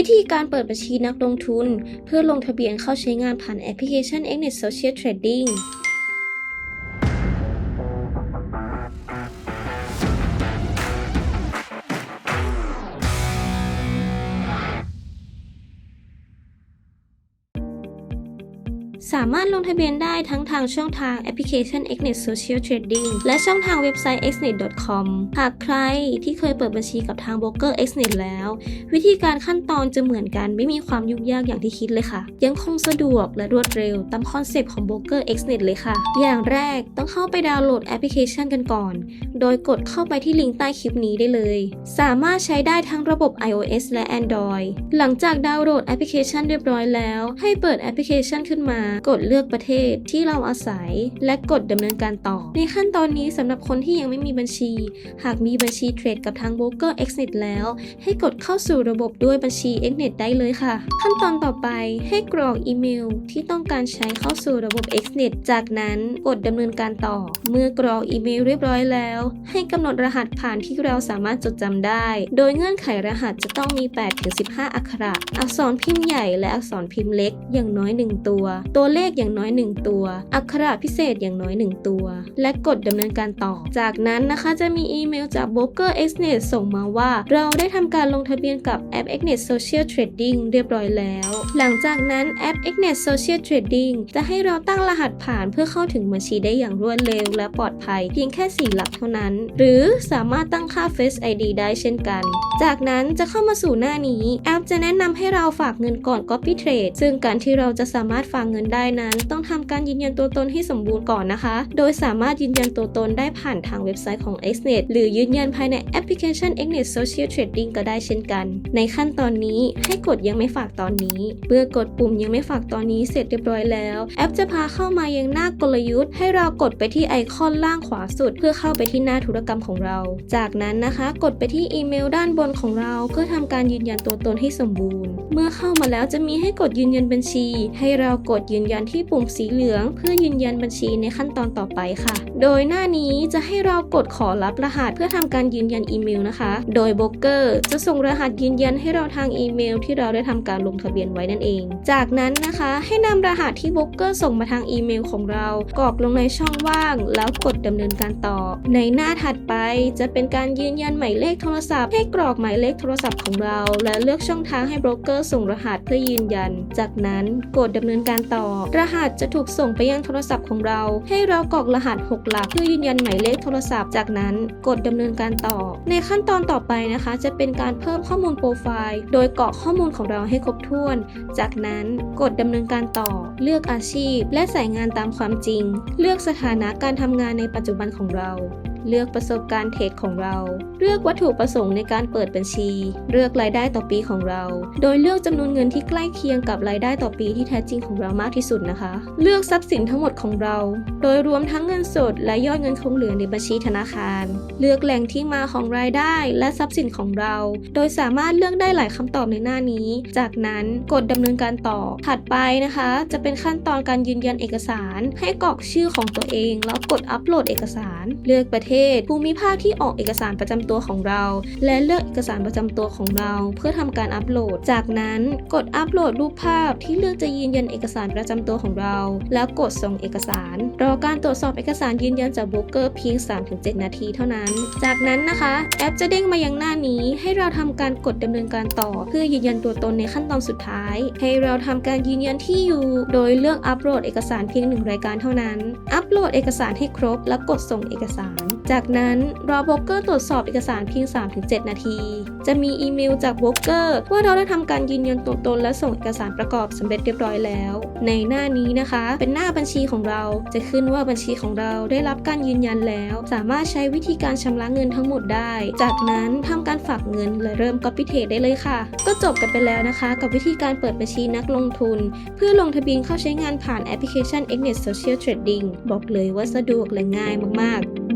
วิธีการเปิดบัญชีนักลงทุน เพื่อลงทะเบียนเข้าใช้งานผ่านแอปพลิเคชัน Xnet Social Trading สามารถลงทะเบียนได้ทั้งทางช่องทางแอปพลิเคชัน Xnet Social Trading และช่องทางเว็บไซต์ xnet.com หากใครที่เคยเปิดบัญชีกับทางโบรกเกอร์ Xnet แล้ว วิธีการขั้นตอนจะเหมือนกันไม่มีความยุ่งยากอย่างที่คิดเลยค่ะ ยังคงสะดวกและรวดเร็วตามคอนเซปต์ของโบรกเกอร์ Xnet เลยค่ะ อย่างแรกต้องเข้าไปดาวน์โหลดแอปพลิเคชันกันก่อน โดยกดเข้าไปที่ลิงก์ใต้คลิปนี้ได้เลย สามารถใช้ได้ทั้งระบบ iOS และ Android หลังจากดาวน์โหลดแอปพลิเคชันเรียบร้อยแล้ว ให้เปิดแอปพลิเคชันขึ้นมากดเลือกประเทศที่เราอาศัย และกดดำเนินการต่อ ในขั้นตอนนี้สำหรับคนที่ยังไม่มีบัญชี หากมีบัญชีเทรดกับทางโบรกเกอร์ Xnet แล้ว ให้กดเข้าสู่ระบบด้วยบัญชี Xnet ได้เลยค่ะ ขั้นตอนต่อไปให้กรอกอีเมลที่ต้องการใช้เข้าสู่ระบบ Xnet จากนั้นกดดำเนินการต่อ เมื่อกรอกอีเมลเรียบร้อยแล้ว ให้กำหนดรหัสผ่านที่เราสามารถจดจำได้ โดยเงื่อนไขรหัสจะต้องมี 8-15 อักขระ อักษรพิมพ์ใหญ่และอักษรพิมพ์เล็กอย่างน้อย 1 ตัวตัวเลขอย่างน้อย 1 ตัว อักขระพิเศษอย่างน้อย 1 ตัว และกดดำเนินการต่อ จากนั้นนะคะจะมีอีเมลจาก Broker Xnet ส่งมาว่า เราได้ทำการลงทะเบียนกับแอป Xnet Social Trading เรียบร้อยแล้ว หลังจากนั้นแอป Xnet Social Trading จะให้เราตั้งรหัสผ่านเพื่อเข้าถึงบัญชีได้อย่างรวดเร็ว และปลอดภัยเพียงแค่4หลักเท่านั้น หรือสามารถตั้งค่า Face ID ได้เช่นกัน จากนั้นจะเข้ามาสู่หน้านี้ แอปจะแนะนำให้เราฝากเงินก่อน Copy Trade ซึ่งการที่เราจะสามารถฝากเงินได้นั้น ต้องทำการยืนยันตัวตนให้สมบูรณ์ก่อนนะคะ โดยสามารถยืนยันตัวตนได้ผ่านทางเว็บไซต์ของ Xnet หรือยืนยันภายในแอปพลิเคชัน Xnet Social Trading ก็ได้เช่นกัน ในขั้นตอนนี้ให้กดยังไม่ฝากตอนนี้เมื่อกดปุ่มยังไม่ฝากตอนนี้เสร็จเรียบร้อยแล้ว แอปจะพาเข้ามายังหน้ากลยุทธ์ ให้เรากดไปที่ไอคอนล่างขวาสุด เพื่อเข้าไปที่หน้าธุรกรรมของเรา จากนั้นนะคะ กดไปที่อีเมลด้านบนของเราเพื่อทำการยืนยันตัวตนให้สมบูรณ์ เมื่อเข้ามาแล้วจะมีให้กดยืนยันบัญชี ให้เรากดยืนยันที่ปุ่มสีเหลือง เพื่อยืนยันบัญชีในขั้นตอนต่อไปค่ะ โดยหน้านี้จะให้เรากดขอรับรหัสเพื่อทำการยืนยันอีเมลนะคะ โดยโบรกเกอร์จะส่งรหัสยืนยันให้เราทางอีเมล ที่เราได้ทำการลงทะเบียนไว้นั่นเอง จากนั้นนะคะให้นำรหัสที่โบรกเกอร์ส่งมาทางอีเมลของเรา กรอกลงในช่องว่าง แล้วกดดำเนินการต่อ ในหน้าถัดไปจะเป็นการยืนยันหมายเลขโทรศัพท์ ให้กรอกหมายเลขโทรศัพท์ของเรา และเลือกช่องทางให้โบรกเกอร์ส่งรหัสเพื่อยืนยัน จากนั้นกดดำเนินการต่อ รหัสจะถูกส่งไปยังโทรศัพท์ของเรา ให้เรากรอกรหัส 6หลัก เพื่อยืนยันหมายเลขโทรศัพท์ จากนั้นกดดำเนินการต่อ ในขั้นตอนต่อไปนะคะ จะเป็นการเพิ่มข้อมูลโปรไฟล์โดยกรอกข้อมูลของเราให้ครบถ้วน จากนั้นกดดำเนินการต่อ เลือกอาชีพ และใส่งานตามความจริง เลือกสถานะการทำงานในปัจจุบันของเรา เลือกประสบการณ์เทรดของเรา เลือกวัตถุประสงค์ในการเปิดบัญชี เลือกรายได้ต่อปีของเรา โดยเลือกจำนวนเงินที่ใกล้เคียงกับรายได้ต่อปีที่แท้จริงของเรามากที่สุดนะคะ เลือกทรัพย์สินทั้งหมดของเรา โดยรวมทั้งเงินสดและยอดเงินคงเหลือในบัญชีธนาคาร เลือกแหล่งที่มาของรายได้และทรัพย์สินของเรา โดยสามารถเลือกได้หลายคำตอบในหน้านี้ จากนั้นกดดำเนินการต่อ ถัดไปนะคะ จะเป็นขั้นตอนการยืนยันเอกสาร ให้กรอกชื่อของตัวเอง แล้วกดอัปโหลดเอกสาร เลือกประเทศภูมิภาคที่ออกเอกสารประจำตัวของเรา และเลือกเอกสารประจำตัวของเรา เพื่อทำการอัปโหลด จากนั้นกดอัปโหลดรูปภาพที่เลือกจะยืนยันเอกสารประจำตัวของเรา แล้วกดส่งเอกสาร รอการตรวจสอบเอกสารยืนยันจากโบรกเกอร์เพียง 3-7 นาทีเท่านั้น จากนั้นนะคะ แอปจะเด้งมายังหน้านี้ ให้เราทำการกดดำเนินการต่อ เพื่อยืนยันตัวตนในขั้นตอนสุดท้าย ให้เราทำการยืนยันที่อยู่ โดยเลือกอัปโหลดเอกสารเพียงหนึ่งรายการเท่านั้น อัปโหลดเอกสารให้ครบ แล้วกดส่งเอกสารจากนั้นรอโบรกเกอร์ตรวจสอบเอกสารเพียง 3-7 นาที จะมีอีเมลจากโบรกเกอร์ว่าเราได้ทำการยืนยันตัวตนและส่งเอกสารประกอบสำเร็จเรียบร้อยแล้ว ในหน้านี้นะคะ เป็นหน้าบัญชีของเราจะขึ้นว่าบัญชีของเราได้รับการยืนยันแล้ว สามารถใช้วิธีการชำระเงินทั้งหมดได้ จากนั้นทำการฝากเงินและเริ่ม Copy Trade ได้เลยค่ะ ก็จบกันไปแล้วนะคะ กับวิธีการเปิดบัญชีนักลงทุน เพื่อลงทะเบียนเข้าใช้งานผ่านแอปพลิเคชัน Xnet Social Trading บอกเลยว่าสะดวกและง่ายมากๆ